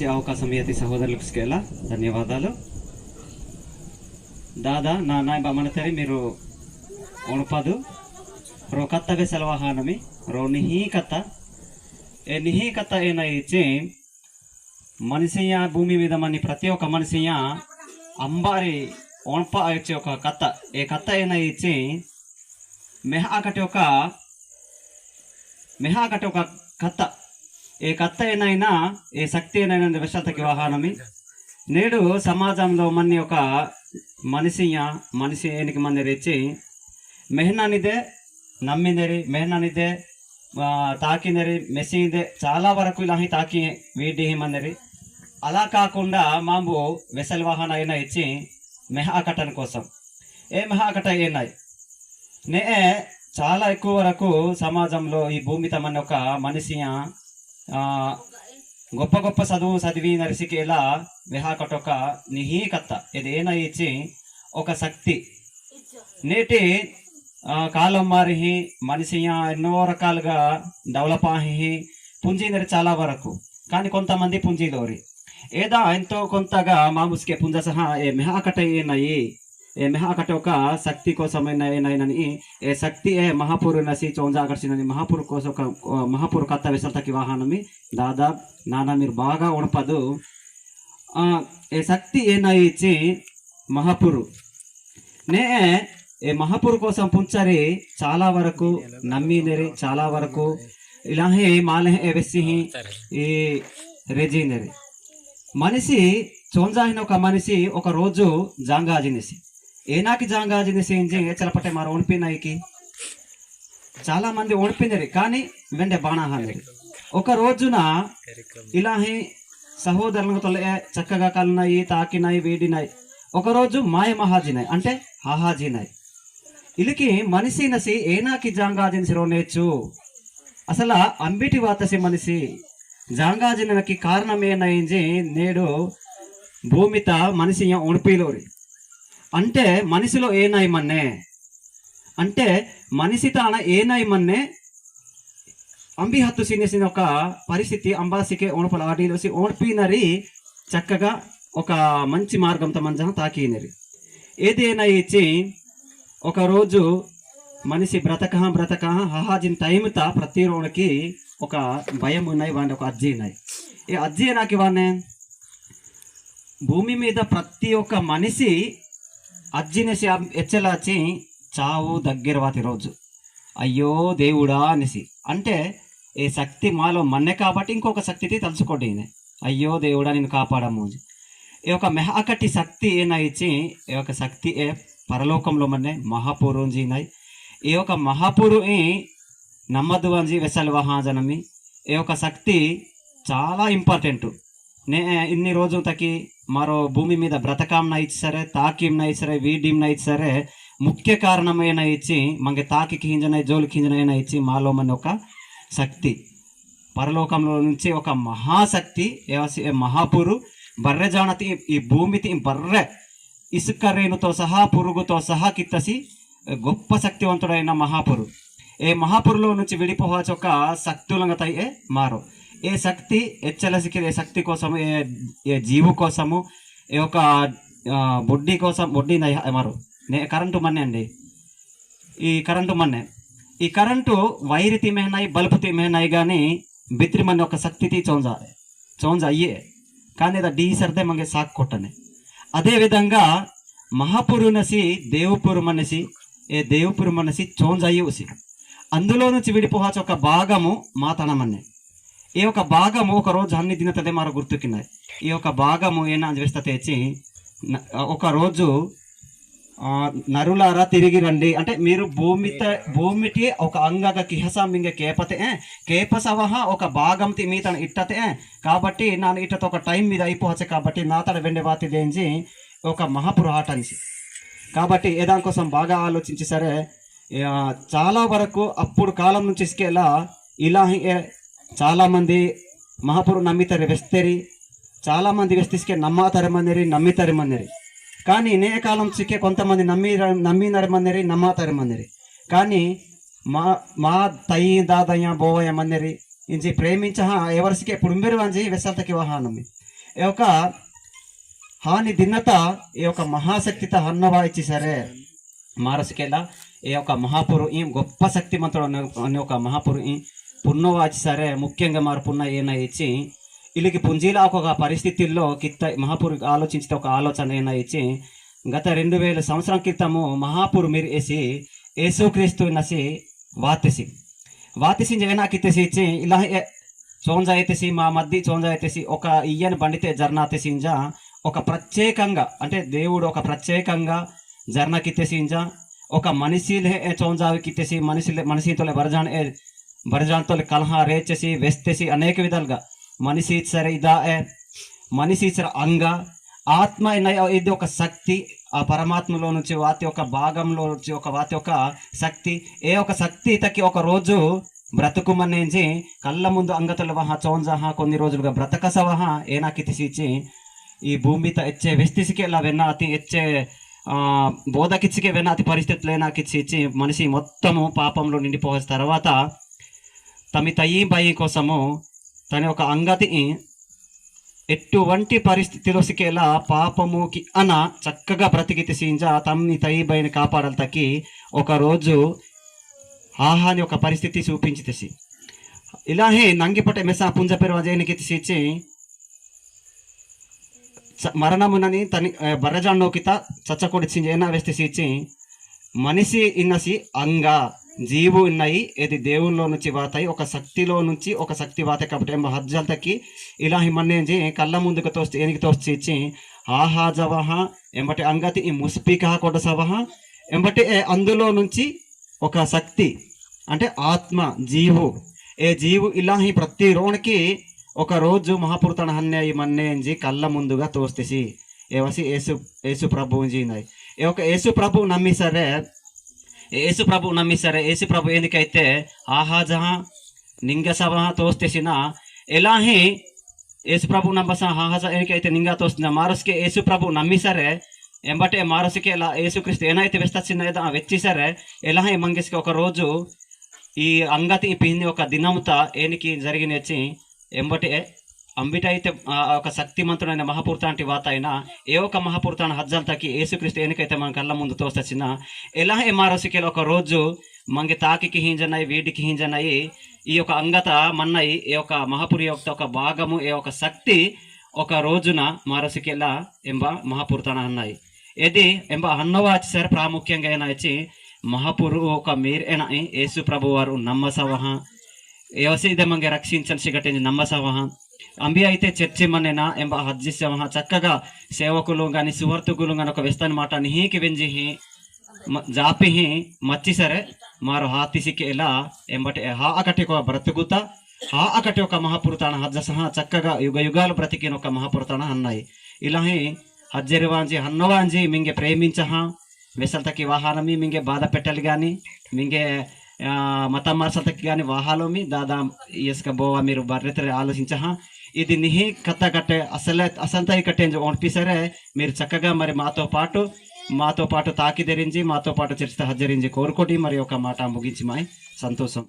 ఇచ్చే అవకాశం ఇయ్యతి సహోదరులకు స్కేలా? ధన్యవాదాలు. దాదా నా నాయ బమనతరి మీరు ఉణపదు రో కత్తగా సెలవాహానమి. రో నిహీ కథ ఏ నిహీ కథ ఏన ఇచ్చి మనిషియ భూమి మీద మని ప్రతి ఒక్క మనిషియ అంబారి ఒణప ఇచ్చే ఒక కథ ఏ కథ ఏన ఇచ్చి మెహా ఒక మెహాకటి ఒక కథ ఏ కథ ఏనైనా ఏ శక్తి ఏనైనా విషతకి వాహనమి. నేడు సమాజంలో మన్ని ఒక మనిషియ మనిషి ఏనికి మంది రెచ్చి మెహనానిదే నమ్మిందరి మెహనానిదే ఆ, తాకిందరి చాలా వరకు ఇలా తాకి వీడి మందరి అలా కాకుండా మాంబు వెసల్ వాహన అయినా ఇచ్చి మెహాకటన్ కోసం. ఏ మెహాకట అయినాయి? నే చాలా ఎక్కువ వరకు సమాజంలో ఈ భూమి తమని ఒక మనిషియ గొప్ప గొప్ప చదువు చదివి నరిసికి ఎలా విహాకటొక నిహీకత్త. ఇది ఏనా ఇచ్చి ఒక శక్తి. నేటి కాలం మారిహి మనిషి ఎన్నో రకాలుగా డెవలప్ అయ్యి పుంజీనరి చాలా వరకు. కానీ కొంతమంది పుంజీలోరి. ఏదా ఎంతో కొంతగా మామూసుకే పుంజ సహా ఏ మిహాకట ఏనాయి ఏ మెహాకట ఒక శక్తి కోసమైన ఏనైనని ఏ శక్తి ఏ మహాపూరు నసి చోంజాగర్చినని మహాపూరు కోసం ఒక మహాపూరు కత్త విసల్తకి వాహనమి. దాదా నానా మీరు బాగా ఉడపదు ఏ శక్తి ఏనై ఇచ్చి మహాపూరు నే ఏ మహాపూర్ కోసం పుంచరి చాలా వరకు నమ్మినరి చాలా వరకు ఇలాహే మాలహే వెస్సిహి ఈ రెజీనరి మనిషి చోంజాహిన ఒక మనిషి ఒక రోజు జాంగాజినిసి ఏనాకి జాంగాజినిసి ఇంజి చలపటే మరి ఓడిపోయినాయికి చాలా మంది ఓడిపోయినరి కానీ వెండే బాణాహానరి ఒక రోజున ఇలాహి సహోదరులకు తొలే చక్కగా కలినాయి తాకినాయి వేడినాయి. ఒకరోజు మాయ మహాజీనాయ్ అంటే హాహాజీనాయ్ ఇలికి మనిషి నసి ఏనాకి జాంగాజిని నేర్చు? అసలు అంబిటి వాతసి మనిషి జాంగాజినకి కారణం నేడు భూమిత మనిషి ఉణిపిలోరి అంటే మనిషిలో ఏ నయమన్నే అంటే మనిషి తన ఏ మన్నే అంబి హత్తు సినేసిన ఒక పరిస్థితి అంబాసికే ఓణపల ఆడిలోసి ఓణపినరి చక్కగా ఒక మంచి మార్గంతో మంజ తాకినరి. ఏదైనా ఇచ్చి ఒకరోజు మనిషి బ్రతక బ్రతక హహాజిన్ టైమ్త ప్రతి రోజుకి ఒక భయం ఉన్నాయి వాడిని ఒక అజ్జి ఉన్నాయి ఈ అజ్జి నాకు ఇవ్వనే భూమి మీద ప్రతి ఒక్క మనిషి అజ్జినేసి ఎచ్చలాచి చావు దగ్గర వాతి రోజు. అయ్యో దేవుడా అనేసి. అంటే ఏ శక్తి మాలో మన్నే కాబట్టి ఇంకొక శక్తిది తలుచుకోండి అయ్యో దేవుడా నేను కాపాడము ఈ యొక్క మెహాకటి శక్తి ఏనా ఇచ్చి ఈ యొక్క శక్తి ఏ పరలోకంలో మన్నే మహాపూరు నాయి ఈ యొక్క మహాపూరు నమ్మదు అంజి వెసలు వహాజనమి. ఈ యొక్క శక్తి చాలా ఇంపార్టెంట్. నే ఇన్ని రోజులకి మరో భూమి మీద బ్రతకాంన ఇచ్చి సరే తాకింన ఇచ్చి సరే ఇచ్చి సరే ముఖ్య కారణమైన ఇచ్చి మనకి తాకికి హింజన జోలికి హింజనైనా ఇచ్చి మాలో మన ఒక శక్తి. పరలోకంలో నుంచి ఒక మహాశక్తి ఏ మహాపురు బర్రె జానతి ఈ భూమితి బర్రె ఇసుక రేణుతో సహా పురుగుతో సహా కిత్తసి గొప్ప శక్తివంతుడైన మహాపురు. ఏ మహాపురులో నుంచి విడిపోవచ్చు ఒక శక్తులంగా తయ్యే మారు. ఏ శక్తి హెచ్చలసికి ఏ శక్తి కోసము ఏ ఏ జీవు కోసము ఏ ఒక బొడ్డి కోసం బొడ్డి మరు నే కరెంటు మన్నే అండి. ఈ కరెంటు మన్నే. ఈ కరెంటు వైరి తిమేనాయి బల్బు తిమేనాయి కానీ బిత్రి మన ఒక శక్తి చోంజ చోంజ అయ్యే. కానీ అది డీ సర్దే మంగే సాక్ కొట్టనే. అదేవిధంగా మహాపురునసి దేవుపురు మనసి ఏ దేవుపురు మనసి చోంజ అయ్యూసి అందులో నుంచి విడిపోవచ్చు ఒక భాగము మాతనమన్నే ఈ యొక్క భాగము ఒక రోజు అన్ని దినతదే మరో గుర్తుకిన్నాయి ఈ యొక్క భాగము ఏనా చేస్తా తెచ్చి ఒకరోజు ఒక రోజు నరులారా తిరిగి రండి. అంటే మీరు భూమిత భూమికి ఒక అంగక కిహసామింగ కేపతే కేపసవహ ఒక భాగం మీ తన ఇట్టతే కాబట్టి ನಾನು ఇట్టతో ఒక టైం మీద అయిపోవచ్చు కాబట్టి నా తడ వెండి వాతి దేంచి ఒక మహాపురాటంచి కాబట్టి ఏ దానికోసం బాగా ఆలోచించి సరే చాలా వరకు అప్పుడు కాలం నుంచి ఇసుకేలా ఇలా చాలామంది చాలా మంది మహాపురు నమ్మితారు వెస్తేరి చాలా మంది వెస్తిస్కే మందిరి నమ్మితారు మందిరి కానీ నే కాలం చిక్కే కొంతమంది నమ్మి నమ్మినారు మందిరి నమ్మాతారు మందిరి కానీ మా మా తయ్యి దాదయ్య బోవయ్య మందిరి ఇంచి ప్రేమించ ఎవరిసికే పుడుంబెరు అంజి వెసల్తకి వాహనమి. ఈ యొక్క హాని దిన్నత ఈ యొక్క మహాశక్తిత హన్నవా ఇచ్చి సరే మారసికేలా ఈ యొక్క మహాపురు ఈ గొప్ప శక్తిమంతుడు అనే- అనే ఒక మహాపురు ఈ పున్నవాచి సరే ముఖ్యంగా మారు పున్న ఏనా ఇచ్చి వీళ్ళకి పుంజీలా ఒక పరిస్థితుల్లో కిత్త మహాపూర్ ఆలోచించితే ఒక ఆలోచన ఏనా ఇచ్చి గత రెండు వేల సంవత్సరం క్రితము మహాపూర్ మీరు వేసి యేసుక్రీస్తు నసి వాతిసి. వాతిసి ఏనా కిత్తేసి ఇచ్చి ఇలా చోంజా అయితేసి మా మధ్య చోంజా అయితేసి ఒక ఇయ్యని బండితే జర్నాతేసింజ ఒక ప్రత్యేకంగా అంటే దేవుడు ఒక ప్రత్యేకంగా జర్నకిత్తేసింజ ఒక మనిషిలే చోంజావికిత్తేసి మనిషి మనిషితో బరజాన్ బరజాన్తో కలహ రేచేసి వెస్తేసి అనేక విధాలుగా. మనిషి సరే ఇదా ఏ మనిషి సరే అంగ ఆత్మ ఇది ఒక శక్తి ఆ పరమాత్మలో నుంచి వాతి యొక్క భాగంలో నుంచి ఒక వాతి యొక్క శక్తి. ఏ ఒక శక్తి తక్కి ఒక రోజు బ్రతుకుమనేంచి కళ్ళ ముందు అంగతల వహ చోంజహ కొన్ని రోజులుగా బ్రతకసవహ ఏనాకి తీసిచ్చి ఈ భూమి త ఎచ్చే వెస్తిసికే ఇలా వెన్న అతి ఎచ్చే బోధకిచ్చికే వెన్న అతి పరిస్థితులు ఏనాకిచ్చి ఇచ్చి మనిషి మొత్తము పాపంలో నిండిపోసిన తర్వాత తమి తయ్యి బయ్యి కోసము తన యొక్క అంగతి ఎటువంటి పరిస్థితిలో సికేలా పాపముకి అన చక్కగా బ్రతికి తీసింజ తమ్ని తయ్యి బాయిని కాపాడాలి తక్కి ఒక రోజు ఆహాని ఒక పరిస్థితి చూపించి తెసి. ఇలాహే నంగిపట మెసా పుంజ పేరు అజయనికి తీసిచ్చి మరణమునని తని బర్రజాన్నోకిత చచ్చకొడిచి ఏనా వేస్తేసి మనిషి ఇన్నసి అంగ. జీవు ఉన్నాయి ఇది దేవుల్లో నుంచి వాతాయి ఒక శక్తిలో నుంచి ఒక శక్తి వాతాయి కాబట్టి ఏమో హజ్జల్ తక్కి ఇలా మన్నేంచి కళ్ళ ముందుకు తోస్తే ఏనికి తోస్తే ఇచ్చి ఆహా జవహ ఎంబటి అంగతి ఈ ముస్పిక కొడసవహ ఎంబటి ఏ అందులో నుంచి ఒక శక్తి అంటే ఆత్మ జీవు ఏ జీవు ఇలాహి ప్రతి రోణకి ఒక రోజు మహాపురుతన హన్యాయి మన్నేంజి కళ్ళ ముందుగా తోస్తేసి ఏవసి యేసు యేసు ప్రభు జీనాయి ఏ ఒక యేసు ప్రభు నమ్మి సరే యేసు ప్రభు నమ్మిస్తారు? యేసు ప్రభు ఎందుకైతే ఆహాజహ నింగసభ తోస్తేసిన ఎలాహి యేసు ప్రభు నమ్మస ఆహాజ ఎందుకైతే నింగా తోస్తుంది మారస్కి యేసు ప్రభు నమ్మిసరే ఎంబటే మారస్కి ఎలా యేసుక్రీస్తు ఏనైతే వెస్తచ్చినదో వెచ్చి సరే ఎలా ఒక రోజు ఈ అంగతి పిండి ఒక దినముత ఏనికి జరిగినచ్చి ఎంబటే అంబిట అయితే ఒక శక్తిమంతుడైన మహాపూర్తాంటి వాత అయినా ఏ ఒక మహాపూర్తాన హజ్జల్ తకి ఏసుక్రీస్తు ఏనికైతే మన కళ్ళ ముందు తోస్తచ్చిన ఎలా ఏ ఒక రోజు మంగి తాకికి హింజనయి వీటికి హింజనయి ఈ యొక్క అంగత మన్నయి ఈ యొక్క మహాపురి యొక్క ఒక భాగము ఏ ఒక శక్తి ఒక రోజున మారసికేలా ఎంబ మహాపూర్తాన అన్నాయి. ఇది ఎంబ అన్నవాచి సార్ ప్రాముఖ్యంగా అయినా వచ్చి మహాపురు ఒక మీరేనా యేసు ప్రభు వారు నమ్మసవహ వ్యవసాయ మంగి రక్షించని సిగటించి నమ్మసవహ అంబి అయితే చర్చిమనేనా ఎంబ హజ్జిశ్యమ చక్కగా సేవకులు కానీ సువర్తుకులు కానీ ఒక వెస్తాని మాట నిహీకి వెంజి జాపిహి మచ్చి సరే మారు హాతిసికి ఎలా ఎంబటి హా అకటి ఒక బ్రతుకుత హా అకటి ఒక మహాపురతాన హజ్జ సహా చక్కగా యుగ యుగాలు బ్రతికిన ఒక మహాపురతాణ అన్నాయి. ఇలాహి హజ్జరివాంజి హన్నవాంజి మింగే ప్రేమించహా వెసల్తకి వాహనమి మింగే బాధ పెట్టాలి కానీ మింగే మతం మార్సతకి కానీ వాహాలోమి దాదా ఇసుక బోవా మీరు బర్రెతరే ఆలోచించహ. ఇది నిహి కథ కట్టే అసలే అసంతయి కట్టే ఒంటిసరే మీరు చక్కగా మరి మాతో పాటు మాతో పాటు తాకి ధరించి మాతో పాటు చర్చ హజ్జరించి కోరుకోటి మరి ఒక మాట ముగించి మాయ్. సంతోషం.